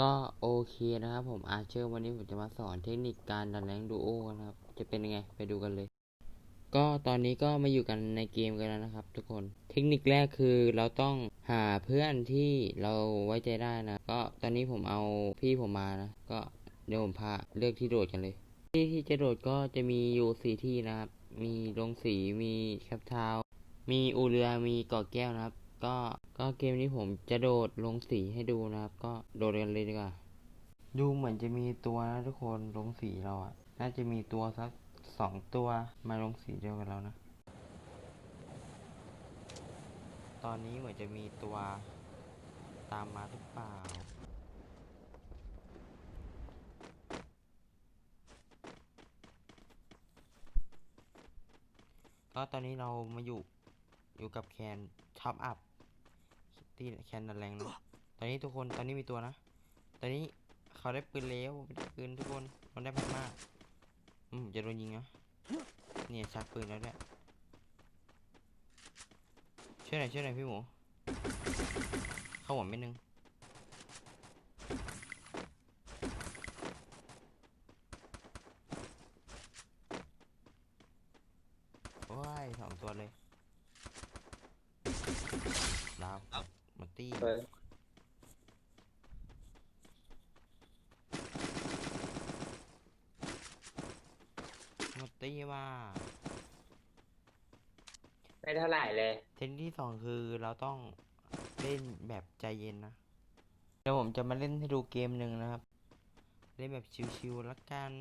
ก็โอเคนะครับผมอาเชอร์วันนี้ผมจะมาสอนเทคนิคการดันแรงดูโอนะครับ จะเป็นยังไงไปดูกันเลย ก็ตอนนี้ก็มาอยู่กันในเกมกันแล้วนะครับ ทุกคนเทคนิคแรกคือเราต้องหาเพื่อนที่เราไว้ใจได้นะ ก็ตอนนี้ผมเอาพี่ผมมานะ ก็เดี๋ยวผมพาเลือกที่โดดกันเลย ที่ที่จะโดดก็จะมีอยู่สี่ที่นะครับ มีลงสีมีแคปทาวมีอูเรือมีเกาะแก้วนะครับ ก็ก็เกมนี้ผมจะโดดลงสีให้ดูนะครับ ก็โดดกันเลยดีกว่า ดูเหมือนจะมีตัวนะทุกคนลงสีเราอะน่าจะมีตัวสักสองตัวมาลงสีเดียวกับเรานะ ตอนนี้เหมือนจะมีตัวตามมาหรือเปล่าก็ตอนนี้เรามาอยู่อยู่กับแคนท็อปอัพ ที่แคนดันแรงนะตอนนี้ทุกคนตอนนี้มีตัวนะ ตอนนี้เขาได้ปืนแล้วได้ปืนทุกคนมันได้มากมากอืมจะโดนยิงนะเนี่ยชักปืนแล้วด้วยช่วยหน่อยช่วยหน่อยพี่หมูเข้าหัวไม่นึงโอ้ยสองตัวเลยดาว ตี้เปิดหมาตี้ว่าไม่เท่าไหร่เลย เทคนิคที่สองคือเราต้องเล่นแบบใจเย็นนะ เดี๋ยวผมจะมาเล่นให้ดูเกมหนึ่งนะครับ เล่นแบบชิวๆละกัน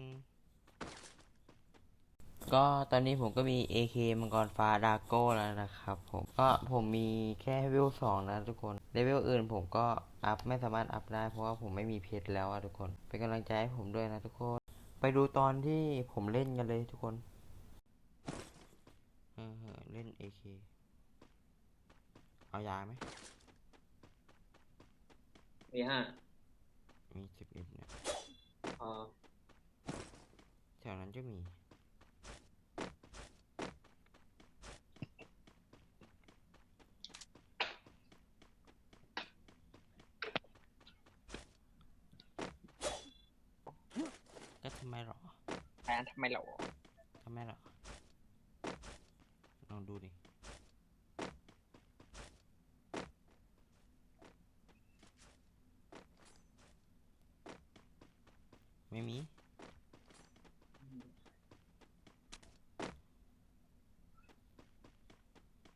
ก็ตอนนี้ผมก็มี AK มังกรฟ้าดาโก้แล้วนะครับผมก็ผมมีแค่เลเวลสองนะทุกคนเลเวลอื่นผมก็อัพไม่สามารถอัพได้เพราะว่าผมไม่มีเพชรแล้วอะทุกคน เป็นกำลังใจให้ผมด้วยนะทุกคน ไปดูตอนที่ผมเล่นกันเลยทุกคนเออเล่น AK เอายาไหมมีห้ามีสิบเอ็ดเนี่ยอ๋อแถวนั้นจะมีำไมหรอแฟนทำไมเหรอทำไมหรอ ลองดูดิ ไม่มี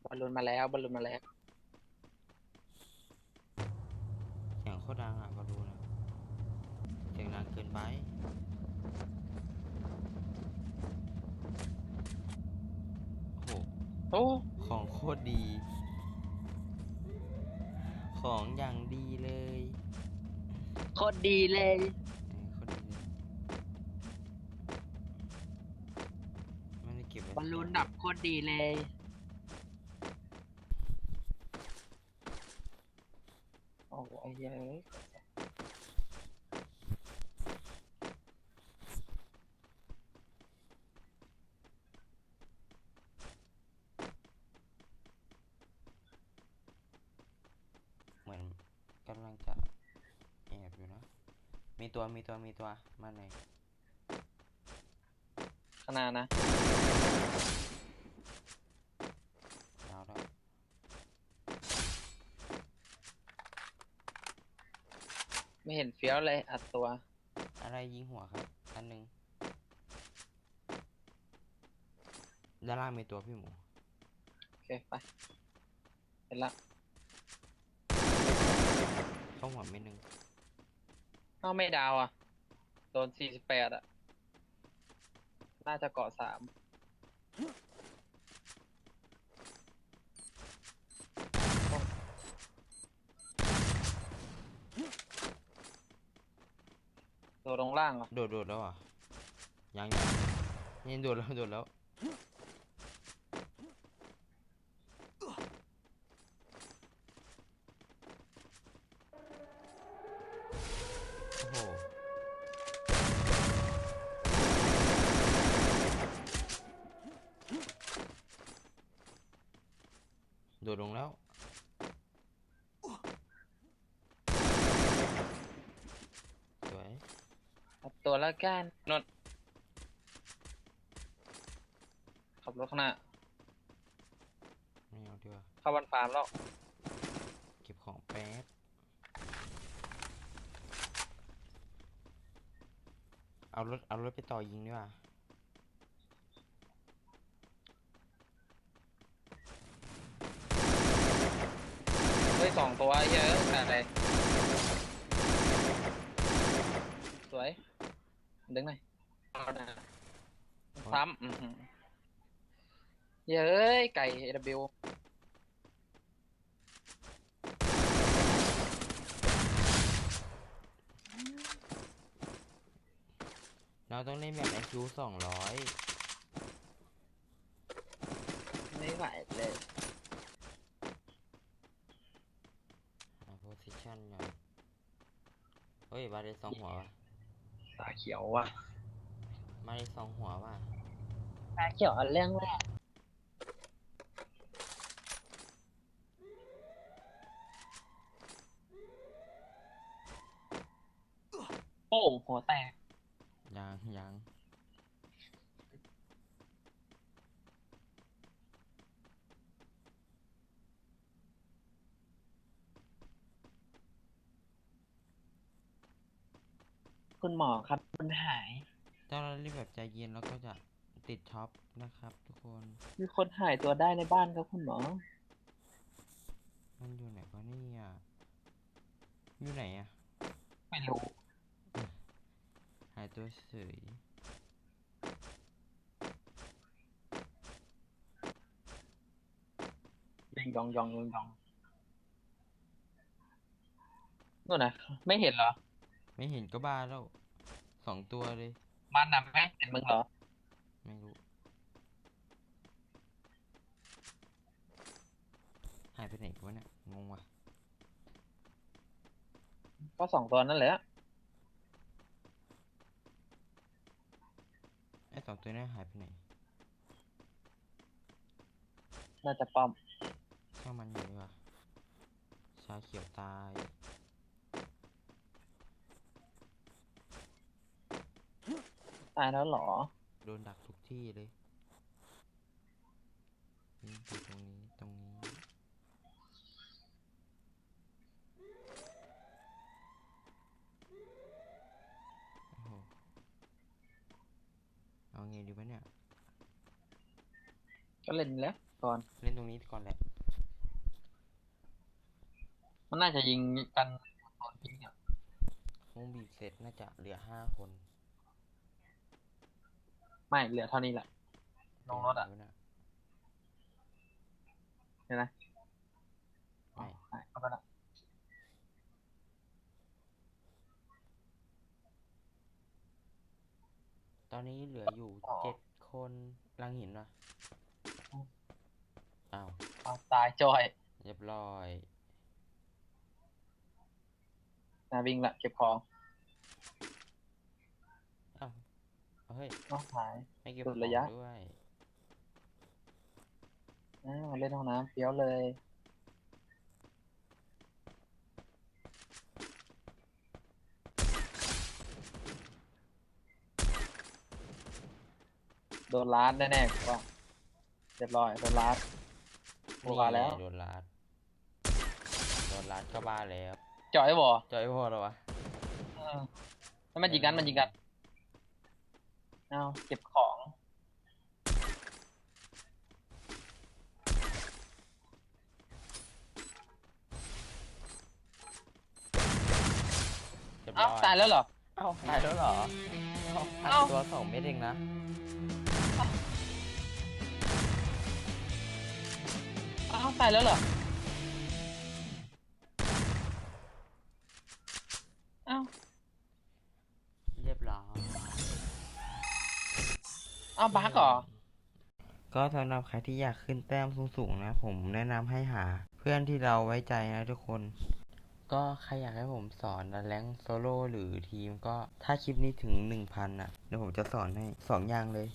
บอลลูนมาแล้วบอลลูนมาแล้ว เสียงโคตรดังอะก็ดูนะ เสียงดังเกินไป โอ้โห โอ้ ของโคตรดี ของอย่างดีเลยโคตรดีเลย เออโคตรดีเลยไม่ได้เก็บไว้บอลลูนดับโคตรดีเลย โอ้ยเฮ้ยเหมือนกำลังจะแอบอยู่นะ มี ตัวมีตัวมีตัวมาไหนอยขางหนาดนะดาวแล้วไม่เห็นเฟี้ยวเลยอัดตัว อะไรยิงหัวครับ อันหนึ่งด้านล่างมีตัวพี่หมู โอเค ไปเห็นละ เข้าหัวไม่หนึ่ง เอ้าไม่ดาวอะ โดนสี่สิบแปดอะ น่าจะเกาะสามตัวตรงล่างอะโดดโดดแล้วอะยังยังนี่โดดแล้วโดดแล้ว โดดลงแล้วตัวละกันนนขับรถข้างหน้าไม่เอาดีกว่า เข้าวันฟาร์มแล้ว เก็บของแป๊บ เอารถ เอารถไปต่อยิงดีกว่า เฮ้ย สองตัวเยอะแต่อะไรสวย ดึงหน่อยเอาหน่อยซ้ำอือหือเย้ยไก่ AW เราต้องเล่นแบบ IQ สองร้อย ไม่ไหวเลย หาโพสิชันก่อนเฮ้ยมาได้สองหัวว่ะตาเขียวว่ะมาได้สองหัวว่ะตาเขียวอันเรื่องแรกโป้งหัวแตกยังยัง คุณหมอครับมันหาย ถ้าเราเล่นแบบใจเย็นเราก็จะติดท็อปนะครับ ทุกคน มีคนหายตัวได้ในบ้านครับคุณหมอ มันอยู่ไหนวะเนี่ยอยู่ไหนอะไม่รู้หายตัวเฉยยิงยองยองยองยองนู่นนะไม่เห็นเหรอ ไม่เห็นก็บ้าแล้วสองตัวเลย มันน่ะไม่เห็นมึงเหรอ ไม่รู้ หายไปไหนกันวะเนี่ยงงว่ะก็สองตัวนั่นแหละไอ้สองตัวนี้หายไปไหนน่าจะป้อมช่างมันอยู่ดีกว่าชาเขียวตาย ตายแล้วเหรอ โดนดักทุกที่เลย นี่อยู่ตรงนี้ ตรงนี้ โอ้โห เอาไงดีวะเนี่ย ก็เล่นแล้วก่อน เล่นตรงนี้ก่อนแหละ มันน่าจะยิงกันตอนยิงอะวงบีบเสร็จน่าจะเหลือห้าคน ไม่เหลือเท่านี้แหละลงรถอะเป็นไงวเนี่ยเห็นไหมไม่หายเข้าไปละตอนนี้เหลืออยู่เจ็ดคนลังหินวะอ้าวเอาตายจอย เรียบร้อยนาวิ่งละเก็บของ อ้าว เอาเฮ้ยน้องหายไม่เก็บสุขดองระยะด้วยอ้าวเล่นห้องน้ำเฟี้ยวเลย โดนล้านแน่ๆกูว่าเรียบร้อยโดนล้านโอ้มาแล้ว นี่ไงโดนลาดโดนลาดก็บ้าแล้วจอยบ่จอยพอแล้ววะเออแล้วมันยิงกันมันยิงกัน เอาเก็บของ เรียบร้เอ้าอยตายแล้วเหรอ เอ้าตายแล้วเหรอเอ้าเอ้าตัวสองเม็ดเองนะ เอ้าตายแล้วเหรอ เอ้า อ้าบักเหรอ ก็สำหรับใครที่อยากขึ้นแต้มสูงๆนะ ผมแนะนำให้หา เพื่อนที่เราไว้ใจนะทุกคน ก็ใครอยากให้ผมสอนแรงโซโล่หรือทีมก็ถ้าคลิปนี้ถึงหนึ่งพันอะเดี๋ยวผมจะสอนให้สองอย่างเลย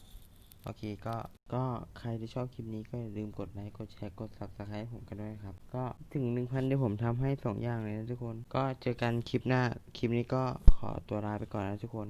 โอเคก็ก็ใครที่ชอบคลิปนี้ก็อย่าลืมกดไลค์กดแชร์กด subscribe ผมกันด้วยครับ ก็ถึงหนึ่งพันเดี๋ยวผมทำให้สองอย่างเลยนะทุกคน ก็เจอกันคลิปหน้าคลิปนี้ก็ขอตัวลาไปก่อนนะทุกคน